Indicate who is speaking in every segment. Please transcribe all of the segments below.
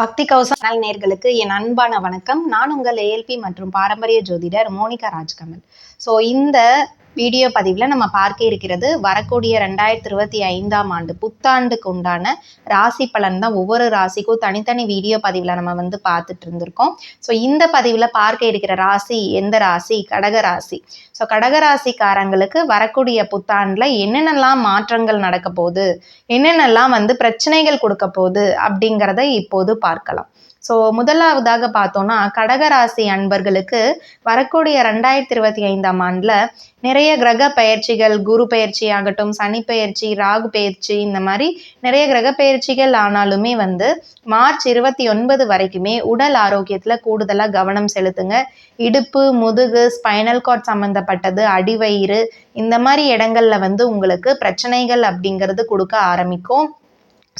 Speaker 1: பக்தி கௌசல் நேர்களுக்கு என் அன்பான வணக்கம். நான் உங்கள் ஏஎல்பி மற்றும் பாரம்பரிய ஜோதிடர் மோனிகா ராஜ்கமல். ஸோ இந்த வீடியோ பதிவில் நம்ம பார்க்க இருக்கிறது வரக்கூடிய ரெண்டாயிரத்தி இருபத்தி ஐந்தாம் ஆண்டு புத்தாண்டுக்கு உண்டான ராசி பலன் தான் ஒவ்வொரு ராசிக்கும் தனித்தனி வீடியோ பதிவில் நம்ம வந்து பார்த்துட்டு இருந்திருக்கோம். ஸோ இந்த பதிவில் பார்க்க இருக்கிற ராசி எந்த ராசி? கடக ராசி. ஸோ கடகராசிக்காரங்களுக்கு வரக்கூடிய புத்தாண்டில் என்னென்னலாம் மாற்றங்கள் நடக்க போகுது? என்னென்னலாம் வந்து பிரச்சனைகள் கொடுக்க போகுது? அப்படிங்கிறத இப்போது பார்க்கலாம். ஸோ முதலாவதாக பார்த்தோன்னா கடகராசி அன்பர்களுக்கு வரக்கூடிய ரெண்டாயிரத்தி இருபத்தி ஐந்தாம் ஆண்டில் நிறைய கிரக பயிற்சிகள் குரு பயிற்சி ஆகட்டும் சனி பயிற்சி ராகு பயிற்சி இந்த மாதிரி நிறைய கிரக பயிற்சிகள் ஆனாலுமே வந்து மார்ச் இருபத்தி ஒன்பது வரைக்குமே உடல் ஆரோக்கியத்தில் கூடுதலாக கவனம் செலுத்துங்க. இடுப்பு முதுகு ஸ்பைனல் கார்ட் சம்மந்தப்பட்டது அடிவயிறு இந்த மாதிரி இடங்கள்ல வந்து உங்களுக்கு பிரச்சனைகள் அப்படிங்கிறது கொடுக்க ஆரம்பிக்கும்.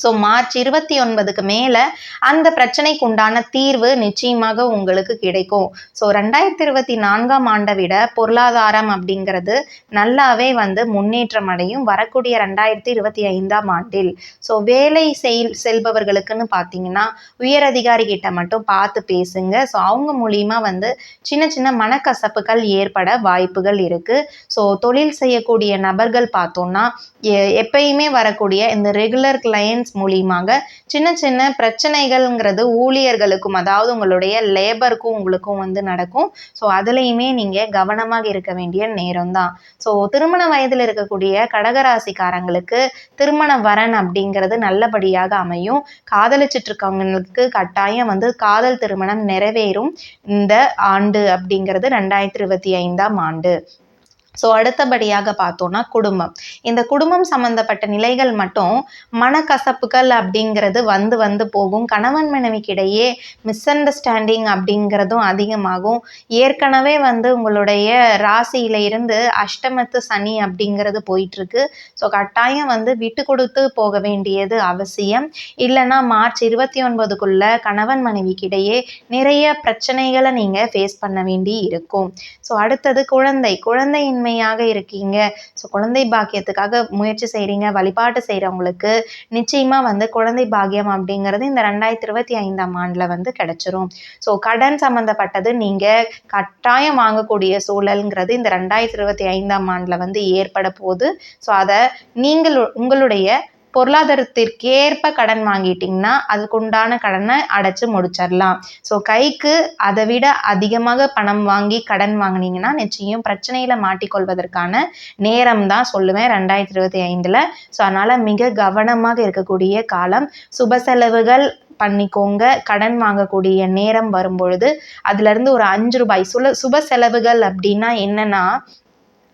Speaker 1: ஸோ மார்ச் இருபத்தி ஒன்பதுக்கு மேலே அந்த பிரச்சனைக்கு உண்டான தீர்வு நிச்சயமாக உங்களுக்கு கிடைக்கும். ஸோ ரெண்டாயிரத்தி இருபத்தி நான்காம் ஆண்டை விட பொருளாதாரம் அப்படிங்கிறது நல்லாவே வந்து முன்னேற்றம் அடையும் வரக்கூடிய ரெண்டாயிரத்தி இருபத்தி ஐந்தாம் ஆண்டில். ஸோ வேலை செய் செல்பவர்களுக்குன்னு பார்த்தீங்கன்னா உயரதிகாரி கிட்ட மட்டும் பார்த்து பேசுங்க. ஸோ அவங்க மூலியமாக வந்து சின்ன சின்ன மனக்கசப்புகள் ஏற்பட வாய்ப்புகள் இருக்குது ஸோ தொழில் செய்யக்கூடிய நபர்கள் பார்த்தோம்னா எப்பயுமே வரக்கூடிய இந்த ரெகுலர் கிளையன்ஸ் லைசன்ஸ் மூலியமாக சின்ன சின்ன பிரச்சனைகள்ங்கிறது ஊழியர்களுக்கும் அதாவது உங்களுடைய லேபருக்கும் உங்களுக்கும் வந்து நடக்கும். ஸோ அதுலேயுமே நீங்கள் கவனமாக இருக்க வேண்டிய நேரம் தான் ஸோ திருமண வயதில் இருக்கக்கூடிய கடகராசிக்காரங்களுக்கு திருமண வரன் அப்படிங்கிறது நல்லபடியாக அமையும். காதலிச்சிட்டு இருக்கவங்களுக்கு கட்டாயம் வந்து காதல் திருமணம் நிறைவேறும் இந்த ஆண்டு அப்படிங்கிறது ரெண்டாயிரத்தி இருபத்தி ஐந்தாம் ஆண்டு. ஸோ அடுத்தபடியாக பார்த்தோன்னா குடும்பம். இந்த குடும்பம் சம்மந்தப்பட்ட நிலைகள் மட்டும் மனக்கசப்புகள் அப்படிங்கிறது வந்து வந்து போகும். கணவன் மனைவிக்கிடையே மிஸ் அண்டர்ஸ்டாண்டிங் அப்படிங்கிறதும் அதிகமாகும். ஏற்கனவே வந்து உங்களுடைய ராசியில இருந்து அஷ்டமத்து சனி அப்படிங்கிறது போயிட்டுருக்கு. ஸோ கட்டாயம் வந்து விட்டு கொடுத்து போக வேண்டியது அவசியம். இல்லைன்னா மார்ச் இருபத்தி ஒன்பதுக்குள்ள கணவன் மனைவிக்கிடையே நிறைய பிரச்சனைகளை நீங்கள் ஃபேஸ் பண்ண வேண்டி இருக்கும். ஸோ அடுத்தது குழந்தை. குழந்தையின் தூய்மையாக இருக்கீங்க. ஸோ குழந்தை பாக்கியத்துக்காக முயற்சி செய்கிறீங்க வழிபாட்டு செய்கிறவங்களுக்கு நிச்சயமாக வந்து குழந்தை பாக்கியம் அப்படிங்கிறது இந்த ரெண்டாயிரத்தி இருபத்தி ஐந்தாம் ஆண்டில் வந்து கிடைச்சிரும். ஸோ கடன் சம்மந்தப்பட்டது நீங்கள் கட்டாயம் வாங்கக்கூடிய சூழல்ங்கிறது இந்த ரெண்டாயிரத்தி இருபத்தி ஐந்தாம் ஆண்டில் வந்து ஏற்பட போகுது. ஸோ அதை நீங்கள் உங்களுடைய பொருளாதாரத்திற்கேற்ப கடன் வாங்கிட்டிங்கன்னா அதுக்குண்டான கடனை அடைச்சி முடிச்சிடலாம் ஸோ கைக்கு அதை விட அதிகமாக பணம் வாங்கி கடன் வாங்கினீங்கன்னா நிச்சயம் பிரச்சனையில் மாட்டிக்கொள்வதற்கான நேரம் தான் சொல்லுவேன் ரெண்டாயிரத்தி இருபத்தி ஐந்தில். ஸோ அதனால் மிக கவனமாக இருக்கக்கூடிய காலம். சுப செலவுகள் பண்ணிக்கோங்க. கடன் வாங்கக்கூடிய நேரம் வரும்பொழுது அதுலேருந்து ஒரு அஞ்சு ரூபாய். சுல சுப செலவுகள் அப்படின்னா என்னென்னா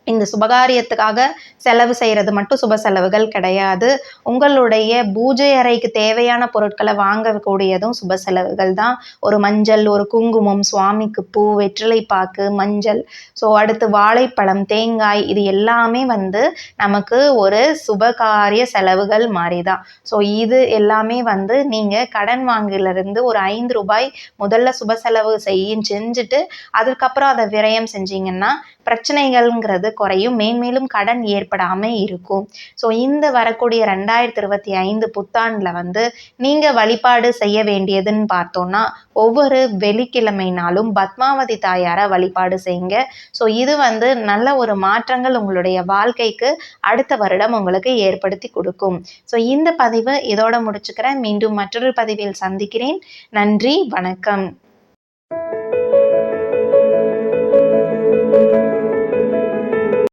Speaker 1: இந்த சுபகாரியத்துக்காக செலவு செய்கிறது மட்டும் சுப செலவுகள் கிடையாது. உங்களுடைய பூஜை அறைக்கு தேவையான பொருட்களை வாங்கக்கூடியதும் சுப செலவுகள் தான். ஒரு மஞ்சள் ஒரு குங்குமம் சுவாமிக்கு பூ வெற்றிலை பாக்கு மஞ்சள். ஸோ அடுத்து வாழைப்பழம் தேங்காய் இது எல்லாமே வந்து நமக்கு ஒரு சுபகாரிய செலவுகள் மாதிரி தான் ஸோ இது எல்லாமே வந்து நீங்கள் கடன் வாங்கிலிருந்து ஒரு ஐந்து ரூபாய் முதல்ல சுப செலவு செய்யும் செஞ்சுட்டு அதுக்கப்புறம் அதை விரயம் செஞ்சீங்கன்னா பிரச்சனைகள்ங்கிறது குறையும். மேன்மேலும் கடன் ஏற்படாமல் இருக்கும். ஸோ இந்த வரக்கூடிய ரெண்டாயிரத்தி இருபத்தி ஐந்து புத்தாண்டில் வந்து நீங்கள் வழிபாடு செய்ய வேண்டியதுன்னு பார்த்தோன்னா ஒவ்வொரு வெள்ளிக்கிழமை நாளும் பத்மாவதி தாயாரை வழிபாடு செய்யுங்க. ஸோ இது வந்து நல்ல ஒரு மாற்றங்கள் உங்களுடைய வாழ்க்கைக்கு அடுத்த வருடம் உங்களுக்கு ஏற்படுத்தி கொடுக்கும். ஸோ இந்த பதிவு இதோட முடிச்சுக்கிறேன். மீண்டும் மற்றொரு பதிவில் சந்திக்கிறேன். நன்றி வணக்கம்.